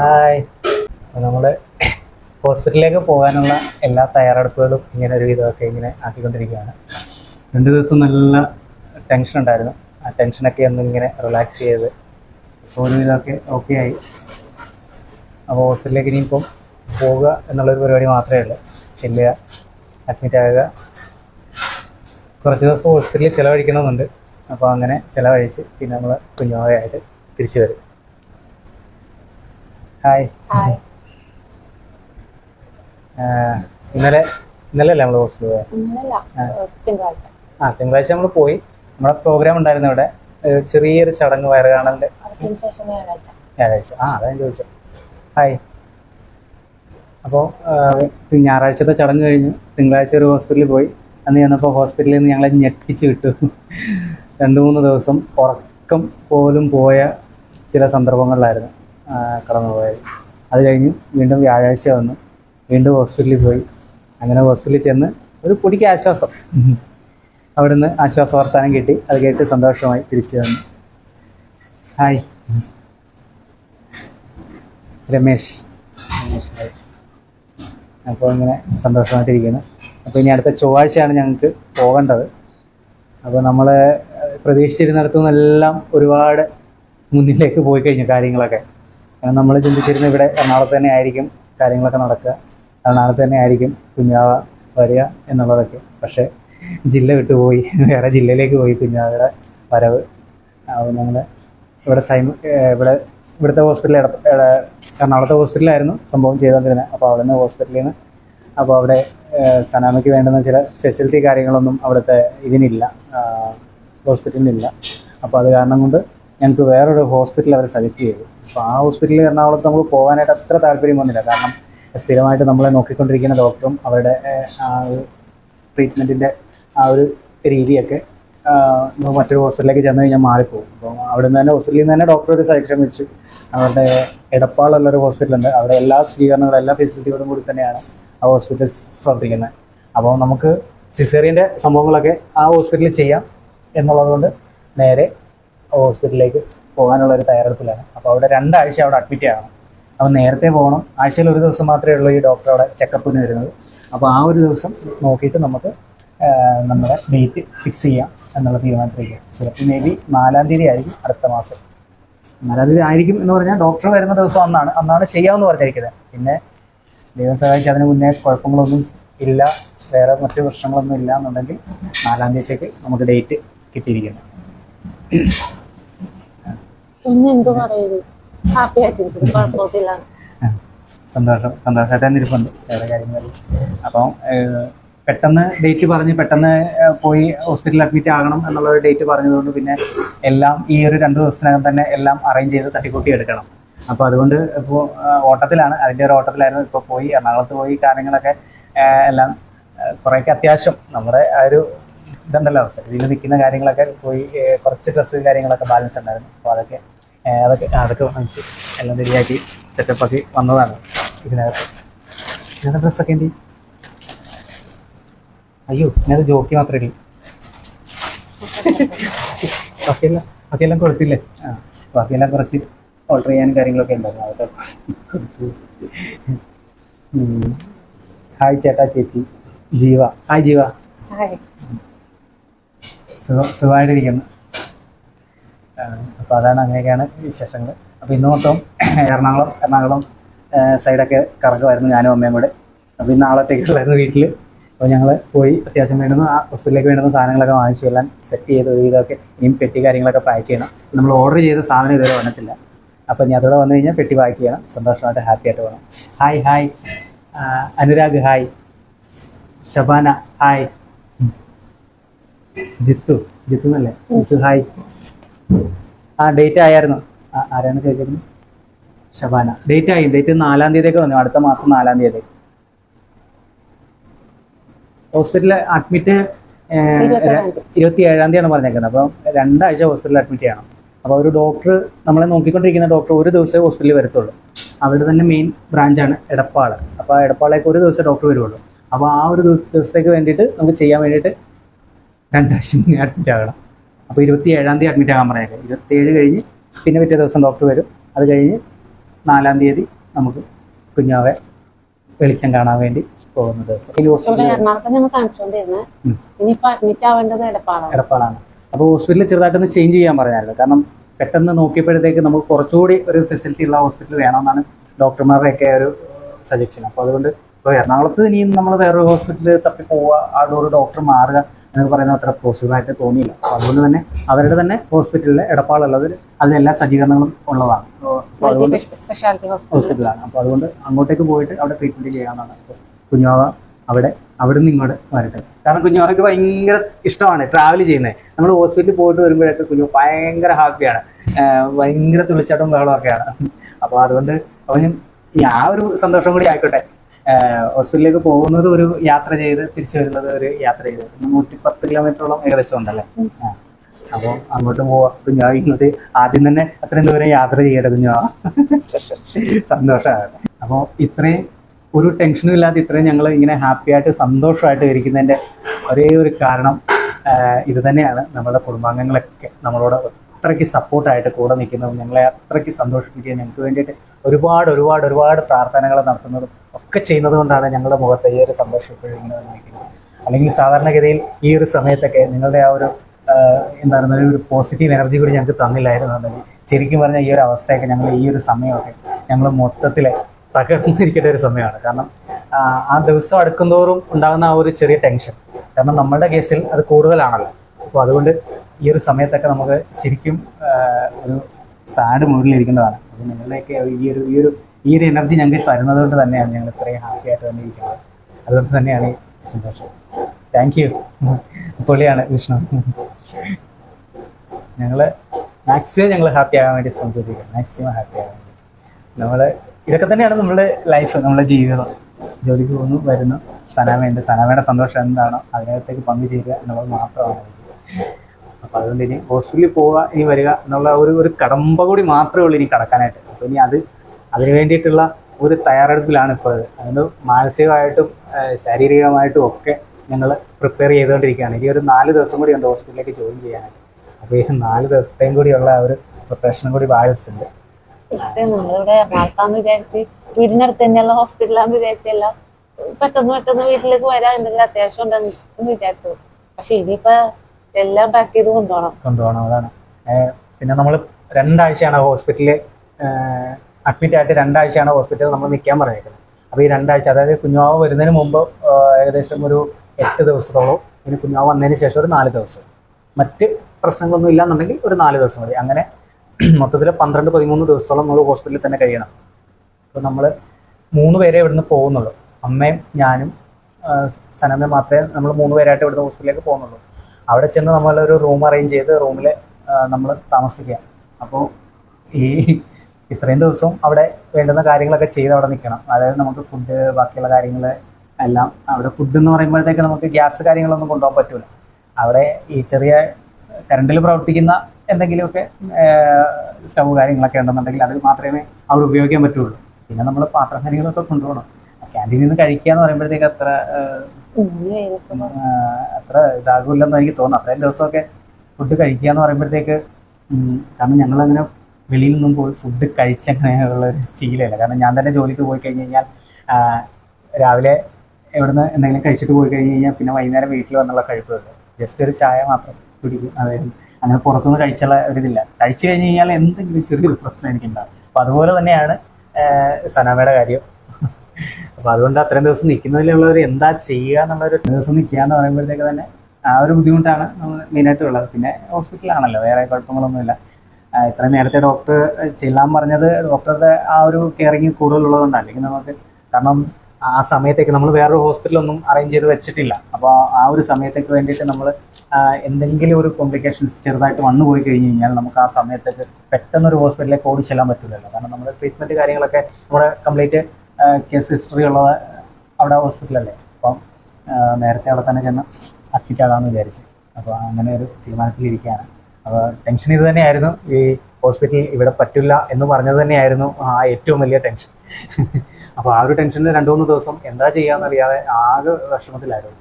Hi. നമ്മൾ ഹോസ്പിറ്റലിലേക്ക് പോകാനുള്ള എല്ലാ തയ്യാറെടുപ്പുകളും ഇങ്ങനെ ഒരു വിധമൊക്കെ ഇങ്ങനെ ആക്കിക്കൊണ്ടിരിക്കുകയാണ്. രണ്ട് ദിവസം നല്ല ടെൻഷൻ ഉണ്ടായിരുന്നു. ആ ടെൻഷനൊക്കെ ഒന്ന് ഇങ്ങനെ റിലാക്സ് ചെയ്ത് ഇപ്പോൾ ഒരു വിധമൊക്കെ ഓക്കെ ആയി. അപ്പോൾ ഹോസ്പിറ്റലിലേക്ക് ഇനിയിപ്പം പോവുക എന്നുള്ളൊരു പരിപാടി മാത്രമേ ഉള്ളൂ. ചെല്ലുക അഡ്മിറ്റ് ആകുക. കുറച്ച് ദിവസം ഹോസ്പിറ്റലിൽ ചിലവഴിക്കണമെന്നുണ്ട്. അപ്പോൾ അങ്ങനെ ചിലവഴിച്ച് പിന്നെ നമ്മൾ കുഞ്ഞുമായിട്ട് തിരിച്ചു വരും. ഹായ് ഇന്നലെ ഇന്നലെ അല്ലേ നമ്മൾ ഹോസ്പിറ്റലിൽ പോയത് ആ. തിങ്കളാഴ്ച. നമ്മൾ പോയി. നമ്മുടെ പ്രോഗ്രാം ഉണ്ടായിരുന്നു ഇവിടെ. ചെറിയൊരു ചടങ്ങ് വയറ് അതിന് ശേഷം വ്യാഴാഴ്ച. ആ അതാണ് ചോദിച്ചത് ഹായ് അപ്പോൾ ഞായറാഴ്ചത്തെ ചടങ്ങ് കഴിഞ്ഞു. തിങ്കളാഴ്ച ഒരു ഹോസ്പിറ്റലിൽ പോയി. അന്ന് ചെന്നപ്പോൾ ഹോസ്പിറ്റലിൽ നിന്ന് ഞങ്ങളെ ഞെട്ടിച്ച് വിട്ടു. രണ്ട് മൂന്ന് ദിവസം ഉറക്കം പോലും പോയ ചില സന്ദർഭങ്ങളിലായിരുന്നു. കടന്നുപോയത്. അത് കഴിഞ്ഞ് വീണ്ടും വ്യാഴാഴ്ച വന്നു. വീണ്ടും ഹോസ്പിറ്റലിൽ പോയി. അങ്ങനെ ഹോസ്പിറ്റലിൽ ചെന്ന് ഒരു പൊടിക്ക് ആശ്വാസം. അവിടുന്ന് ആശ്വാസ വർത്താനം കിട്ടി. അത് കേട്ട് സന്തോഷമായി തിരിച്ചു വന്നു. ഹായ്. രമേശ്. രമേശ് അപ്പോൾ ഇങ്ങനെ സന്തോഷമായിട്ടിരിക്കുന്നു. അപ്പോൾ ഇനി അടുത്ത ചൊവ്വാഴ്ചയാണ് ഞങ്ങൾക്ക് പോകേണ്ടത്. അപ്പോൾ നമ്മൾ പ്രതീക്ഷിച്ചിരുന്നിടത്തു നിന്നെല്ലാം ഒരുപാട് മുന്നിലേക്ക് പോയി കഴിഞ്ഞു കാര്യങ്ങളൊക്കെ. നമ്മൾ ചിന്തിച്ചിരുന്ന ഇവിടെ എറണാകുളത്ത് തന്നെ ആയിരിക്കും കാര്യങ്ങളൊക്കെ നടക്കുക. എറണാകുളത്ത് തന്നെ ആയിരിക്കും കുഞ്ഞാവ വരിക എന്നുള്ളതൊക്കെ. പക്ഷേ ജില്ല വിട്ടുപോയി വേറെ ജില്ലയിലേക്ക് പോയി കുഞ്ഞാവയുടെ വരവ്. ഞങ്ങൾ ഇവിടെ സൈമ ഇവിടെ ഇവിടുത്തെ ഹോസ്പിറ്റലിൽ എറണാകുളത്തെ ഹോസ്പിറ്റലായിരുന്നു സംഭവം ചെയ്തുകൊണ്ടിരുന്നത് അപ്പോൾ അവിടെ നിന്ന് ഹോസ്പിറ്റലിൽ നിന്ന് അപ്പോൾ അവിടെ സനാമയ്ക്ക് വേണ്ടുന്ന ചില ഫെസിലിറ്റി കാര്യങ്ങളൊന്നും അവിടുത്തെ ഇതിനില്ല. ഹോസ്പിറ്റലിനില്ല. അപ്പോൾ അത് കാരണം കൊണ്ട് ഞങ്ങൾക്ക് വേറൊരു ഹോസ്പിറ്റൽ അവർ സെലക്ട് ചെയ്തു. അപ്പോൾ ആ ഹോസ്പിറ്റലിൽ എറണാകുളത്ത് നമുക്ക് പോകാനായിട്ട് അത്ര താല്പര്യം വന്നില്ല. കാരണം സ്ഥിരമായിട്ട് നമ്മളെ നോക്കിക്കൊണ്ടിരിക്കുന്ന ഡോക്ടറും അവരുടെ ആ ഒരു ട്രീറ്റ്മെന്റിന്റെ ആ ഒരു രീതിയൊക്കെ മറ്റൊരു ഹോസ്പിറ്റലിലേക്ക് ചെന്ന് കഴിഞ്ഞാൽ മാറിപ്പോകും അപ്പോൾ അവിടെ നിന്ന് തന്നെ ഹോസ്പിറ്റലിൽ നിന്ന് തന്നെ ഡോക്ടർ ഒരു സജഷൻ വെച്ചു അവരുടെ എടപ്പാളുള്ളൊരു ഹോസ്പിറ്റലുണ്ട് അവിടെ എല്ലാ സ്വീകരണങ്ങളും എല്ലാ ഫെസിലിറ്റിയോടും കൂടി തന്നെയാണ് ആ ഹോസ്പിറ്റൽ പ്രവർത്തിക്കുന്നത് അപ്പോൾ നമുക്ക് സിസേറിയന്റെ സംഭവങ്ങളൊക്കെ ആ ഹോസ്പിറ്റലിൽ ചെയ്യാം എന്നുള്ളതുകൊണ്ട് നേരെ ഹോസ്പിറ്റലിലേക്ക് പോകാനുള്ള ഒരു തയ്യാറെടുപ്പിലാണ്. അപ്പോൾ അവിടെ രണ്ടാഴ്ച അവിടെ അഡ്മിറ്റ് ആകണം അപ്പോൾ നേരത്തെ പോകണം. ആഴ്ചയിൽ ഒരു ദിവസം മാത്രമേ ഉള്ളൂ ഈ ഡോക്ടർ അവിടെ ചെക്കപ്പിന് വരുന്നത്. അപ്പോൾ ആ ഒരു ദിവസം നോക്കിയിട്ട് നമുക്ക് നമ്മുടെ ഡേറ്റ് ഫിക്സ് ചെയ്യാം എന്നുള്ള തീരുമാനത്തിലേക്ക്. ചിലപ്പോൾ മേ ബി നാലാം തീയതി ആയിരിക്കും അടുത്ത മാസം. നാലാം തീയതി ആയിരിക്കും എന്ന് പറഞ്ഞാൽ ഡോക്ടർ വരുന്ന ദിവസം അന്നാണ്. അന്നാണ് ചെയ്യാമെന്ന് പറഞ്ഞിരിക്കുന്നത്. പിന്നെ ദൈവം സഹായിച്ച് അതിന് മുന്നേ കുഴപ്പങ്ങളൊന്നും ഇല്ല. വേറെ മറ്റ് പ്രശ്നങ്ങളൊന്നും ഇല്ല എന്നുണ്ടെങ്കിൽ നാലാം തീയതിക്ക് നമുക്ക് ഡേറ്റ് കിട്ടിയിരിക്കുന്നു. ഇന്ന് എന്തു പറയുന്നു ഹാപ്പി ആയിട്ടിരിക്കുന്നു. കുഴപ്പമൊന്നുമില്ല. സന്തോഷം. സന്തോഷമായിട്ട് തന്നെ വേറെ കാര്യങ്ങളിൽ അപ്പം പെട്ടെന്ന് ഡേറ്റ് പറഞ്ഞ് പെട്ടെന്ന് പോയി ഹോസ്പിറ്റലിൽ അഡ്മിറ്റ് ആകണം എന്നുള്ള ഒരു ഡേറ്റ് പറഞ്ഞതുകൊണ്ട് പിന്നെ എല്ലാം ഈ ഒരു രണ്ട് ദിവസത്തിനകം തന്നെ എല്ലാം അറേഞ്ച് ചെയ്ത് തട്ടിക്കൂട്ടി എടുക്കണം. അപ്പോൾ അതുകൊണ്ട് ഇപ്പോൾ ഓട്ടത്തിലാണ്. അതിന്റെ ഒരു ഓട്ടത്തിലായിരുന്നു ഇപ്പോൾ പോയി. എറണാകുളത്ത് പോയി കാര്യങ്ങളൊക്കെ എല്ലാം കുറേയൊക്കെ അത്യാവശ്യം. നമ്മുടെ ആ ഒരു ഇതുണ്ടല്ലോ. ഇതിൽ നിൽക്കുന്ന കാര്യങ്ങളൊക്കെ പോയി കുറച്ച് ഡ്രസ്സ് കാര്യങ്ങളൊക്കെ ബാലൻസ് ഉണ്ടായിരുന്നു. അപ്പോൾ അതൊക്കെ അതൊക്കെ അതൊക്കെ വാങ്ങിച്ച് എല്ലാം റെഡിയാക്കി സെറ്റപ്പ് ആക്കി വന്നതാണ് ഇതിനകത്ത്. ഇതിനകത്ത് ഡ്രസ്സൊക്കെ എന്ത്? അയ്യോ ഇതിനകത്ത് ജോക്കി മാത്രമേ ഉള്ളൂ ബാക്കിയെല്ലാം ബാക്കിയെല്ലാം കൊടുത്തില്ലേ ആ ബാക്കിയെല്ലാം കുറച്ച് ഓർഡർ ചെയ്യാനും കാര്യങ്ങളൊക്കെ ഉണ്ടായിരുന്നു. അതൊക്കെ. ഹായ് ചേട്ടാ ചേച്ചി. ജീവ. ഹായ് ജീവ. സുഖമായിട്ടിരിക്കുന്നു. അപ്പോൾ അതാണ് അങ്ങനെയൊക്കെയാണ് വിശേഷങ്ങൾ. അപ്പോൾ ഇന്ന് മൊത്തം എറണാകുളം എറണാകുളം സൈഡൊക്കെ കറക്കുമായിരുന്നു ഞാനും അമ്മയും കൂടെ. അപ്പോൾ ഇന്ന് ആളത്തേക്കുള്ളായിരുന്നു വീട്ടിൽ അപ്പോൾ ഞങ്ങൾ പോയി അത്യാവശ്യം വേണ്ടുന്ന ആ ഹോസ്പിറ്റലിലേക്ക് വേണ്ടുന്ന സാധനങ്ങളൊക്കെ വാങ്ങിച്ചു എല്ലാം സെറ്റ് ചെയ്ത് ഒരു വിധമൊക്കെ ഇനിയും പെട്ടി കാര്യങ്ങളൊക്കെ പാക്ക് ചെയ്യണം. നമ്മൾ ഓർഡർ ചെയ്ത സാധനം ഇതുവരെ വന്നിട്ടില്ല. അപ്പോൾ ഇനി അതോടെ വന്നു കഴിഞ്ഞാൽ പെട്ടി പാക്ക് ചെയ്യണം. സന്തോഷമായിട്ട് ഹാപ്പി ആയിട്ട് പോകണം hi hi. Anurag hi. Shabana hi. Jithu Jithu എന്നല്ലേ? ജിത്തു ഹായ്. ആ ഡേറ്റ് ആയിരുന്നു ആരാണ് ചോദിച്ചിരുന്നത് ഷബാന. ഡേറ്റ് ആയി. ഡേറ്റ് നാലാം തീയതിയൊക്കെ വന്നു. അടുത്ത മാസം നാലാം തീയതി. ഹോസ്പിറ്റലിൽ അഡ്മിറ്റ്. ഇരുപത്തി ഏഴാം തീയതിയാണ് പറഞ്ഞേക്കുന്നത്. അപ്പം രണ്ടാഴ്ച ഹോസ്പിറ്റലിൽ അഡ്മിറ്റ് ചെയ്യണം. അപ്പോൾ ഒരു ഡോക്ടർ നമ്മളെ നോക്കിക്കൊണ്ടിരിക്കുന്ന ഡോക്ടർ ഒരു ദിവസമേ ഹോസ്പിറ്റലിൽ വരത്തുള്ളൂ. അവിടെ തന്നെ മെയിൻ ബ്രാഞ്ചാണ് എടപ്പാൾ അപ്പോൾ ആ എടപ്പാളേക്ക് ഒരു ദിവസം ഡോക്ടർ വരുള്ളൂ അപ്പോൾ ആ ഒരു ദിവ- ദിവസത്തേക്ക് വേണ്ടിയിട്ട് നമുക്ക് ചെയ്യാൻ വേണ്ടിയിട്ട് രണ്ടാഴ്ച മുന്നേ അഡ്മിറ്റ് ആകണം. അപ്പോൾ ഇരുപത്തി ഏഴാം തീയതി അഡ്മിറ്റ് ആകാൻ പറഞ്ഞേക്കാം ഇരുപത്തി ഏഴ് കഴിഞ്ഞ് പിന്നെ പിറ്റേ ദിവസം ഡോക്ടർ വരും. അത് കഴിഞ്ഞ് നാലാം തീയതി നമുക്ക് കുഞ്ഞാവെ വെളിച്ചം കാണാൻ വേണ്ടി പോകുന്ന ദിവസം. എടപ്പാളാണ്. അപ്പോൾ ഹോസ്പിറ്റലിൽ ചെറുതായിട്ടൊന്ന് ചേഞ്ച് ചെയ്യാൻ പറഞ്ഞായിരുന്നു കാരണം പെട്ടെന്ന് നോക്കിയപ്പോഴത്തേക്ക് നമുക്ക് കുറച്ചുകൂടി ഒരു ഫെസിലിറ്റി ഉള്ള ഹോസ്പിറ്റൽ വേണമെന്നാണ് ഡോക്ടർമാരുടെയൊക്കെ ഒരു സജഷൻ അപ്പോൾ അതുകൊണ്ട് ഇപ്പോൾ എറണാകുളത്ത് ഇനിയും നമ്മൾ വേറൊരു ഹോസ്പിറ്റലിൽ തപ്പി പോവുക അവിടെ ഒരു ഡോക്ടർ മാറുക എന്നൊക്കെ പറയുന്നത് അത്ര പോസിബിളായിട്ട് തോന്നിയില്ല. അപ്പോൾ അതുകൊണ്ട് തന്നെ അവരുടെ തന്നെ ഹോസ്പിറ്റലിൽ എടപ്പാളുള്ളത് അതിലെല്ലാ സജ്ജീകരണങ്ങളും ഉള്ളതാണ്. അപ്പോൾ അതുകൊണ്ട് സ്പെഷ്യാലിറ്റി ഹോസ്പിറ്റലാണ് അപ്പോൾ അതുകൊണ്ട് അങ്ങോട്ടേക്ക് പോയിട്ട് അവിടെ ട്രീറ്റ്മെന്റ് ചെയ്യാമെന്നാണ് കുഞ്ഞാവ അവിടെ അവിടെ നിന്ന് ഇങ്ങോട്ട് വരട്ടെ. കാരണം കുഞ്ഞാവയ്ക്ക് ഭയങ്കര ഇഷ്ടമാണ് ട്രാവൽ ചെയ്യുന്നത് നമ്മൾ ഹോസ്പിറ്റലിൽ പോയിട്ട് വരുമ്പോഴൊക്കെ കുഞ്ഞു ഭയങ്കര ഹാപ്പിയാണ് ഭയങ്കര തുളിച്ചാട്ടും ബഹളമൊക്കെയാണ് അപ്പോൾ അതുകൊണ്ട് അവനും ഈ ആ ഒരു സന്തോഷം കൂടി ആയിക്കോട്ടെ. ഹോസ്പിറ്റലിലേക്ക് പോകുന്നത് ഒരു യാത്ര ചെയ്ത് തിരിച്ചു വരുന്നത് ഒരു യാത്ര ചെയ്ത്. നൂറ്റി പത്ത് കിലോമീറ്ററോളം ഏകദേശം ഉണ്ടല്ലേ? അപ്പൊ അപ്പോൾ അങ്ങോട്ട് പോവാ. കുഞ്ഞാ ഇങ്ങോട്ട് ആദ്യം തന്നെ അത്രയും ദൂരം യാത്ര ചെയ്യട്ടെ കുഞ്ഞാ. സന്തോഷമാണ് അപ്പോൾ ഇത്രയും ഒരു ടെൻഷനും ഇല്ലാതെ ഇത്രയും ഞങ്ങൾ ഇങ്ങനെ ഹാപ്പി ആയിട്ട് സന്തോഷമായിട്ട് ഇരിക്കുന്നതിന്റെ ഒരേ ഒരു കാരണം ഇത് തന്നെയാണ്. നമ്മുടെ കുടുംബാംഗങ്ങളൊക്കെ നമ്മളോട് അത്രയ്ക്ക് സപ്പോർട്ടായിട്ട് കൂടെ നിൽക്കുന്നതും ഞങ്ങളെ അത്രയ്ക്ക് സന്തോഷിപ്പിക്കുകയും ഞങ്ങൾക്ക് വേണ്ടിയിട്ട് ഒരുപാട് ഒരുപാട് ഒരുപാട് പ്രാർത്ഥനകൾ നടത്തുന്നതും ഒക്കെ ചെയ്യുന്നത് കൊണ്ടാണ് ഞങ്ങളുടെ മുഖത്ത് ഈ ഒരു സന്തോഷം ഇപ്പോഴും അല്ലെങ്കിൽ സാധാരണഗതിയിൽ ഈ ഒരു സമയത്തൊക്കെ നിങ്ങളുടെ ആ ഒരു എന്താണ് ഒരു പോസിറ്റീവ് എനർജി കൂടി ഞങ്ങൾക്ക് തന്നില്ലായിരുന്നു. എന്നുണ്ടെങ്കിൽ ശരിക്കും പറഞ്ഞാൽ ഈ ഒരു അവസ്ഥയൊക്കെ ഞങ്ങൾ ഈ ഒരു സമയമൊക്കെ ഞങ്ങൾ മൊത്തത്തിൽ തകർന്നിരിക്കേണ്ട ഒരു സമയമാണ്. കാരണം ആ ദിവസം അടുക്കുന്തോറും ഉണ്ടാകുന്ന ആ ഒരു ചെറിയ ടെൻഷൻ കാരണം നമ്മളുടെ കേസിൽ അത് കൂടുതലാണല്ലോ. അപ്പോൾ അതുകൊണ്ട് ഈ ഒരു സമയത്തൊക്കെ നമുക്ക് ശരിക്കും ഒരു സാഡ് മൂഡിലിരിക്കേണ്ടതാണ് അപ്പോൾ നിങ്ങളുടെയൊക്കെ ഈ ഒരു ഈ ഒരു ഈ ഒരു എനർജി ഞങ്ങൾക്ക് തരുന്നത് കൊണ്ട് തന്നെയാണ് ഞങ്ങൾ ഇത്രയും ഹാപ്പി ആയിട്ട് തന്നെ ഇരിക്കുന്നത് അതുകൊണ്ട് തന്നെയാണ് സന്തോഷം. താങ്ക് യു പൊളിയാണ് വിഷ്ണു. ഞങ്ങൾ മാക്സിമം ഞങ്ങൾ ഹാപ്പി ആകാൻ വേണ്ടി ശ്രമിച്ചിരിക്കുക മാക്സിമം ഹാപ്പി ആകാൻ വേണ്ടി. നമ്മൾ ഇതൊക്കെ തന്നെയാണ് നമ്മുടെ ലൈഫ് നമ്മുടെ ജീവിതം. ജോലിക്ക് പോകുന്നു വരുന്നു. സനാമയുണ്ട്. സനാമയുടെ സന്തോഷം എന്താണോ അതിനകത്തേക്ക് പങ്കുചേരുക എന്നുള്ളത് മാത്രമാണ്. അപ്പോൾ അതുകൊണ്ട് ഇനി ഹോസ്പിറ്റലിൽ പോവുക ഇനി വരിക എന്നുള്ള ഒരു ഒരു കടമ്പ കൂടി മാത്രമേ ഉള്ളൂ ഇനി കടക്കാനായിട്ട്. അപ്പോൾ ഇനി അത് അതിന് വേണ്ടിയിട്ടുള്ള ഒരു തയ്യാറെടുപ്പിലാണ് ഇപ്പോൾ അത്. അതുകൊണ്ട് മാനസികമായിട്ടും ശാരീരികമായിട്ടും ഒക്കെ ഞങ്ങൾ പ്രിപ്പയർ ചെയ്തുകൊണ്ടിരിക്കുകയാണ്. ഇനി ഒരു നാല് ദിവസം കൂടി ഉണ്ട് ഹോസ്പിറ്റലിലേക്ക് ജോയിൻ ചെയ്യാനായിട്ട്. അപ്പോൾ ഈ നാല് ദിവസത്തെയും കൂടിയുള്ള ഒരു പ്രിപ്പറേഷനും കൂടി ബാലൻസ് ഉണ്ട്. അതെ നമ്മളിവിടെ വീടിനടുത്ത് തന്നെയുള്ള ഹോസ്പിറ്റലാന്ന് വിചാരിച്ചല്ല. പെട്ടെന്ന് പെട്ടെന്ന് വീട്ടിലേക്ക് വരാൻ എന്തെങ്കിലും അത്യാവശ്യം ഉണ്ടെന്ന് വിചാരിച്ചു. പക്ഷെ ഇനിയിപ്പോ എല്ലാം പാക്ക് ചെയ്ത് കൊണ്ടുപോകണം. കൊണ്ടുപോകണം അതാണ്. പിന്നെ നമ്മൾ രണ്ടാഴ്ചയാണ് ഹോസ്പിറ്റലിൽ അഡ്മിറ്റ് ആയിട്ട് രണ്ടാഴ്ചയാണ് ഹോസ്പിറ്റലിൽ നമ്മൾ നിൽക്കാൻ പറഞ്ഞേക്കുന്നത്. അപ്പോൾ ഈ രണ്ടാഴ്ച അതായത് കുഞ്ഞാവ് വരുന്നതിന് മുമ്പ് ഏകദേശം ഒരു എട്ട് ദിവസത്തോളം ഇനി കുഞ്ഞാവ് വന്നതിന് ശേഷം ഒരു നാല് ദിവസം. മറ്റ് പ്രശ്നങ്ങളൊന്നും ഇല്ലാന്നുണ്ടെങ്കിൽ ഒരു നാല് ദിവസം മതി. അങ്ങനെ മൊത്തത്തിൽ പന്ത്രണ്ട് പതിമൂന്ന് ദിവസത്തോളം നമ്മൾ ഹോസ്പിറ്റലിൽ തന്നെ കഴിയണം. അപ്പോൾ നമ്മൾ മൂന്ന് പേരെ ഇവിടുന്ന് പോകുന്നുള്ളൂ. അമ്മയും ഞാനും സനമ്മയും മാത്രമേ നമ്മൾ മൂന്ന് പേരായിട്ട് ഇവിടുന്ന് ഹോസ്പിറ്റലിലേക്ക് പോകുന്നുള്ളൂ. അവിടെ ചെന്ന് നമ്മളൊരു റൂം അറേഞ്ച് ചെയ്ത് റൂമിൽ നമ്മൾ താമസിക്കുക. അപ്പോൾ ഈ ഇത്രയും ദിവസം അവിടെ വേണ്ടുന്ന കാര്യങ്ങളൊക്കെ ചെയ്ത് അവിടെ നിൽക്കണം. അതായത് നമുക്ക് ഫുഡ് ബാക്കിയുള്ള കാര്യങ്ങൾ എല്ലാം അവിടെ ഫുഡ് എന്ന് പറയുമ്പോഴത്തേക്ക് നമുക്ക് ഗ്യാസ് കാര്യങ്ങളൊന്നും കൊണ്ടുപോകാൻ പറ്റില്ല അവിടെ ഈ ചെറിയ കറണ്ടിൽ പ്രവർത്തിക്കുന്ന എന്തെങ്കിലുമൊക്കെ സ്റ്റവ് കാര്യങ്ങളൊക്കെ ഉണ്ടെന്നുണ്ടെങ്കിൽ അത് മാത്രമേ അവിടെ ഉപയോഗിക്കാൻ പറ്റുള്ളൂ. പിന്നെ നമ്മൾ പാത്രം കാര്യങ്ങളൊക്കെ കൊണ്ടുപോകണം. ക്യാന്റീനിൽ നിന്ന് കഴിക്കുക എന്ന് പറയുമ്പോഴത്തേക്ക് അത്ര അത്ര ഇതാകില്ലെന്ന് എനിക്ക് തോന്നുന്നു. അത്രയും ദിവസമൊക്കെ ഫുഡ് കഴിക്കുക എന്ന് പറയുമ്പോഴത്തേക്ക് കാരണം ഞങ്ങളങ്ങനെ വെളിയിൽ നിന്നും പോയി ഫുഡ് കഴിച്ചങ്ങനെയുള്ള ഒരു ശീലമില്ല. കാരണം ഞാൻ തന്നെ ജോലിക്ക് പോയി കഴിഞ്ഞ് കഴിഞ്ഞാൽ രാവിലെ എവിടുന്ന് എന്തെങ്കിലും കഴിച്ചിട്ട് പോയി കഴിഞ്ഞ് കഴിഞ്ഞാൽ പിന്നെ വൈകുന്നേരം വീട്ടിൽ വന്നുള്ള കഴിപ്പുള്ളൂ ജസ്റ്റ് ഒരു ചായ മാത്രം കുടിക്കും. അതായത് അങ്ങനെ പുറത്തുനിന്ന് കഴിച്ചുള്ള ഒരിതില്ല കഴിച്ചു കഴിഞ്ഞ് കഴിഞ്ഞാൽ എന്തെങ്കിലും ചെറിയൊരു പ്രശ്നം എനിക്കുണ്ടാകും അപ്പം അതുപോലെ തന്നെയാണ് സനാമയുടെ കാര്യം. അപ്പൊ അതുകൊണ്ട് അത്രയും ദിവസം നിൽക്കുന്നതിലുള്ളവർ എന്താ ചെയ്യുക എന്നുള്ളൊരു ദിവസം നിൽക്കുക എന്ന് പറയുമ്പോഴത്തേക്ക് തന്നെ ആ ഒരു ബുദ്ധിമുട്ടാണ് നമ്മൾ മെയിനായിട്ട് ഉള്ളത്. പിന്നെ ഹോസ്പിറ്റലാണല്ലോ വേറെ കുഴപ്പങ്ങളൊന്നുമില്ല. ഇത്ര നേരത്തെ ഡോക്ടർ ചെല്ലാൻ പറഞ്ഞത് ഡോക്ടറുടെ ആ ഒരു കെയറിങ് കൂടുതലുള്ളതുകൊണ്ട് അല്ലെങ്കിൽ നമുക്ക് കാരണം ആ സമയത്തേക്ക് നമ്മൾ വേറൊരു ഹോസ്പിറ്റലൊന്നും അറേഞ്ച് ചെയ്ത് വെച്ചിട്ടില്ല. അപ്പോൾ ആ ഒരു സമയത്തേക്ക് വേണ്ടിയിട്ട് നമ്മൾ എന്തെങ്കിലും ഒരു കോംപ്ലിക്കേഷൻസ് ചെറുതായിട്ട് വന്നു പോയി കഴിഞ്ഞ് കഴിഞ്ഞാൽ നമുക്ക് ആ സമയത്തേക്ക് പെട്ടെന്ന് ഒരു ഹോസ്പിറ്റലിലേക്ക് ഓടി ചെല്ലാൻ പറ്റില്ലല്ലോ കാരണം നമ്മുടെ ട്രീറ്റ്മെന്റ് കാര്യങ്ങളൊക്കെ നമ്മുടെ കംപ്ലീറ്റ് കേസ് ഹിസ്റ്ററി ഉള്ളത് അവിടെ ഹോസ്പിറ്റലല്ലേ? അപ്പം നേരത്തെ അവിടെ തന്നെ ചെന്ന് അഡ്മിറ്റ് ആകാമെന്ന് വിചാരിച്ച്. അപ്പോൾ അങ്ങനെ ഒരു തീരുമാനത്തിലിരിക്കുകയാണ് അപ്പോൾ ടെൻഷൻ ഇത് തന്നെയായിരുന്നു. ഈ ഹോസ്പിറ്റൽ ഇവിടെ പറ്റില്ല എന്ന് പറഞ്ഞത് തന്നെയായിരുന്നു ആ ഏറ്റവും വലിയ ടെൻഷൻ അപ്പോൾ ആ ഒരു ടെൻഷനിൽ രണ്ടു മൂന്ന് ദിവസം എന്താ ചെയ്യാന്നറിയാതെ ആകെ വിഷമത്തിലായിരുന്നു.